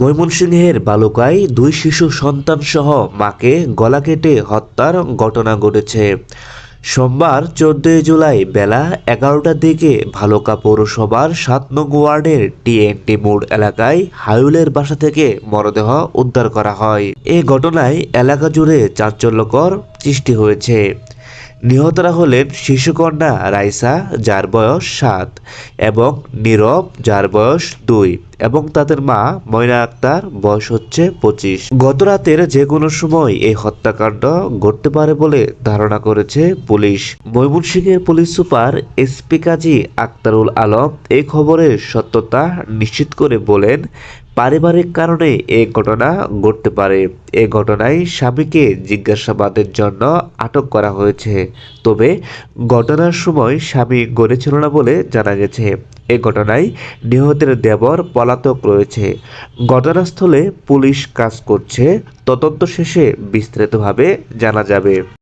ময়মনসিংহের বালুকায় দুই শিশু সন্তানসহ মাকে গলা কেটে হত্যার ঘটনা ঘটেছে। সোমবার চোদ্দই জুলাই বেলা এগারোটার দিকে ভালুকা পৌরসভার সাত নং ওয়ার্ডের টিএনটি মোড় এলাকায় হাইউলের বাসা থেকে মরদেহ উদ্ধার করা হয়। এ ঘটনায় এলাকা জুড়ে চাঞ্চল্যকর সৃষ্টি হয়েছে। নিহতরা হলেন শিশুকন্যা রাইসা, যার বয়স সাত, এবং নীরব, যার বয়স দুই। এবং তাদের মা ময়না আক্তার, বয়স হচ্ছে পঁচিশ। গত রাতের যে কোনো সময় এই হত্যাকাণ্ড ঘটতে পারে বলে ধারণা করেছে পুলিশ। ময়মনসিংহের police super SP Kazi Aktarul Alam এই খবরের সত্যতা নিশ্চিত করে বলেন, পারিবারিক কারণে এই ঘটনা ঘটতে পারে। এ ঘটনায় স্বামীকে জিজ্ঞাসাবাদের জন্য আটক করা হয়েছে। তবে ঘটনার সময় স্বামী গড়ে ছিল না বলে জানা গেছে। এ ঘটনায় নিহতের দেবর পলাতক রয়েছে। ঘটনাস্থলে পুলিশ কাজ করছে। তদন্ত শেষে বিস্তারিতভাবে জানা যাবে।